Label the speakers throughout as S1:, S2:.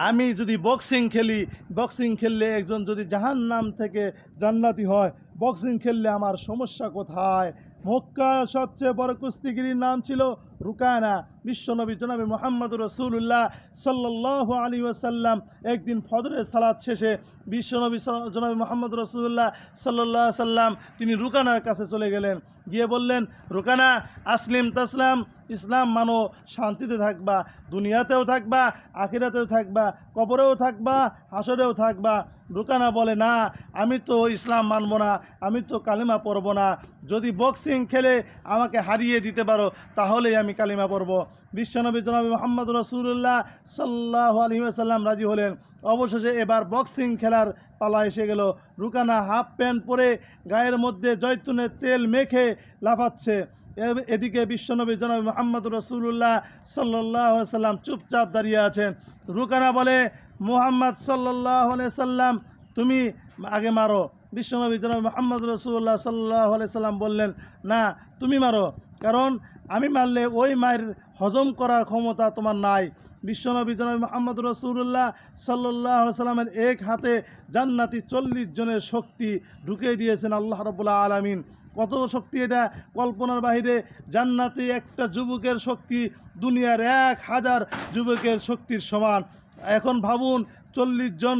S1: আমি যদি বক্সিং খেলি বক্সিং খেললে একজন যদি জাহান নাম থেকে জান্নাতি হয় বক্সিং খেললে আমার সমস্যা কোথায়? মক্কা সবচেয়ে বড় কুস্তিগিরির নাম ছিল রুকানা। বিশ্বনবী জনাবি মোহাম্মদ রসুল্লাহ সাল্লাহ আলী ওয়াসাল্লাম একদিন ফজরের সালাদ শেষে বিশ্বনবী জনাবি মোহাম্মদ রসুল্লাহ সাল্লাহ সাল্লাম তিনি রুকানার কাছে চলে গেলেন। গিয়ে বললেন, রুকানা, আসলিম তাসলাম, ইসলাম মানো, শান্তিতে থাকবা, দুনিয়াতেও থাকবা, আখিরাতেও থাকবা, কবরেও থাকবা, হাসরেও থাকবা। রুকানা বলে, না, আমি তো ইসলাম মানব না, আমি তো কালিমা পড়ব না। যদি বক্সিং খেলে আমাকে হারিয়ে দিতে পারো, তাহলেই আমি কালিমা পড়ব। বিশ্বনবী জনাবি মোহাম্মদ রসুল্লাহ সাল্লাহ আলী সাল্লাম রাজি হলেন। অবশেষে এবার বক্সিং খেলার পালা এসে গেল। রুকানা হাফ প্যান্ট পরে গায়ের মধ্যে জৈতুনের তেল মেখে লাফাচ্ছে। এদিকে বিশ্বনবী জনাব মোহাম্মদ রসুল্লাহ সাল্লাহ সাল্লাম চুপচাপ দাঁড়িয়ে আছেন। রুকানা বলে, মোহাম্মদ সাল্লাহ সাল্লাম তুমি আগে মারো। বিশ্বনবী জনাব মোহাম্মদ রসুল্লাহ সাল্লাহ সাল্লাম বললেন, না, তুমি মারো, কারণ আমি মারলে ওই মায়ের হজম করার ক্ষমতা তোমার নাই। বিশ্বনবী জনাব মোহাম্মদ রসুল্লাহ সাল্লাহ সাল্লামের এক হাতে জান্নাতি চল্লিশ জনের শক্তি ঢুকিয়ে দিয়েছেন আল্লাহ রবুল্লাহ আলমিন। কত শক্তি এটা? কল্পনার বাহিরে জান্নাতি একটা যুবকের শক্তি দুনিয়ার এক হাজার যুবকের শক্তির সমান। এখন ভাবুন চল্লিশ জন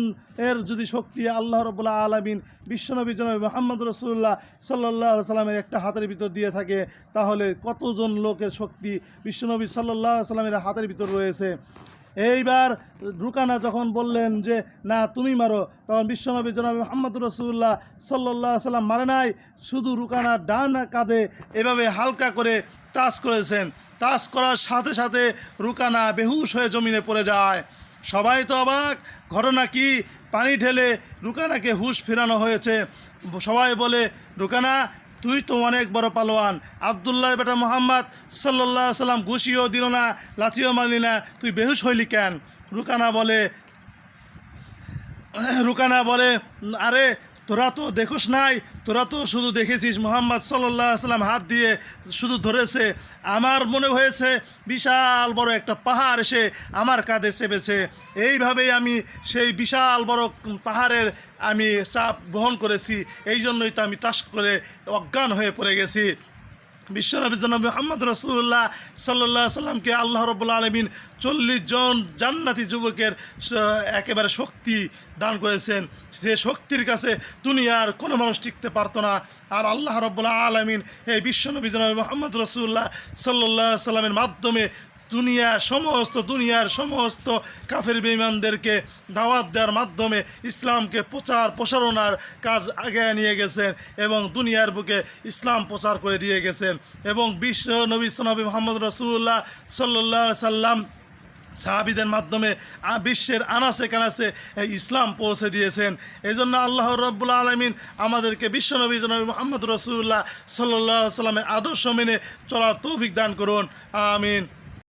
S1: এর যদি শক্তি আল্লাহ রবুল্লাহ আলমিন, বিশ্বনবী জনবী মোহাম্মদ রসুল্লাহ সাল্লাহ সাল্লামের একটা হাতের ভিতর দিয়ে থাকে, তাহলে কতজন লোকের শক্তি বিশ্বনবী সাল্লাহ সাল্লামের হাতের ভিতর রয়েছে? এইবার রুকানা যখন বললেন যে, না, তুমি মারো, তখন বিশ্বনবী জনাবী মোহাম্মদ রসুল্লাহ সাল্লাহ সাল্লাম মারে নাই, শুধু রুকানা ডান কাঁধে এভাবে হালকা করে টাচ করেছেন। টাচ করার সাথে সাথে রুকানা বেহুশ হয়ে জমিনে পড়ে যায়। সবাই তো অবাক। ঘটনা কি? পানি ঢেলে রুকানাকে হুশ ফেরানো হয়েছে। সবাই বলে, রুকানা, তুই তো অনেক বড় পালোয়ান। আবদুল্লাহ বেটা মোহাম্মদ সাল্লাহ সাল্লাম ঘুষিও দিল না, লাথিও মারলি না। তুই বেহুশ হইলি কেন? রুকানা বলে রুকানা বলে, আরে তোরা তো দেখোস নাই, তোরা তো শুধু দেখেছিস মোহাম্মদ সাল্লাহ সাল্লাম হাত দিয়ে শুধু ধরেছে। আমার মনে হয়েছে বিশাল বড় একটা পাহাড় এসে আমার কাঁধে চেপেছে। এইভাবেই আমি সেই বিশাল বড় পাহাড়ের আমি চাপ বহন করেছি। এই জন্যই তো আমি তাস করে অজ্ঞান হয়ে পড়ে গেছি। বিশ্বনবী জনাব মোহাম্মদ রসুল্লাহ সাল্লাহ সাল্লামকে আল্লাহ রবুল্লা আলমিন চল্লিশ জন জান্নাতি যুবকের একেবারে শক্তি দান করেছেন। যে শক্তির কাছে দুনিয়ার কোনো মানুষ টিকতে পারতো না। আর আল্লাহ রবুল্লা আলমিন এই বিশ্বনবী জনাব মোহাম্মদ রসুল্লাহ সাল্লাহ সাল্লামের মাধ্যমে দুনিয়া, সমস্ত দুনিয়ার সমস্ত কাফের বেঈমানদেরকে দাওয়াত দেওয়ার মাধ্যমে ইসলামকে প্রচার প্রসারণার কাজ আগে নিয়ে গেছেন এবং দুনিয়ার বুকে ইসলাম প্রচার করে দিয়ে গেছেন এবং বিশ্ব নবী সনবী মোহাম্মদ রসুল্লাহ সাল্লাহ সাল্লাম সাহাবিদের মাধ্যমে বিশ্বের আনাসে কানাসে ইসলাম পৌঁছে দিয়েছেন। এই জন্য আল্লাহ রব্বুল আলমিন আমাদেরকে বিশ্বনবী জনবী মোহাম্মদ রসুল্লাহ সাল্লাহ সাল্লামের আদর্শ মেনে চলার তৌফিক দান করুন। আমিন।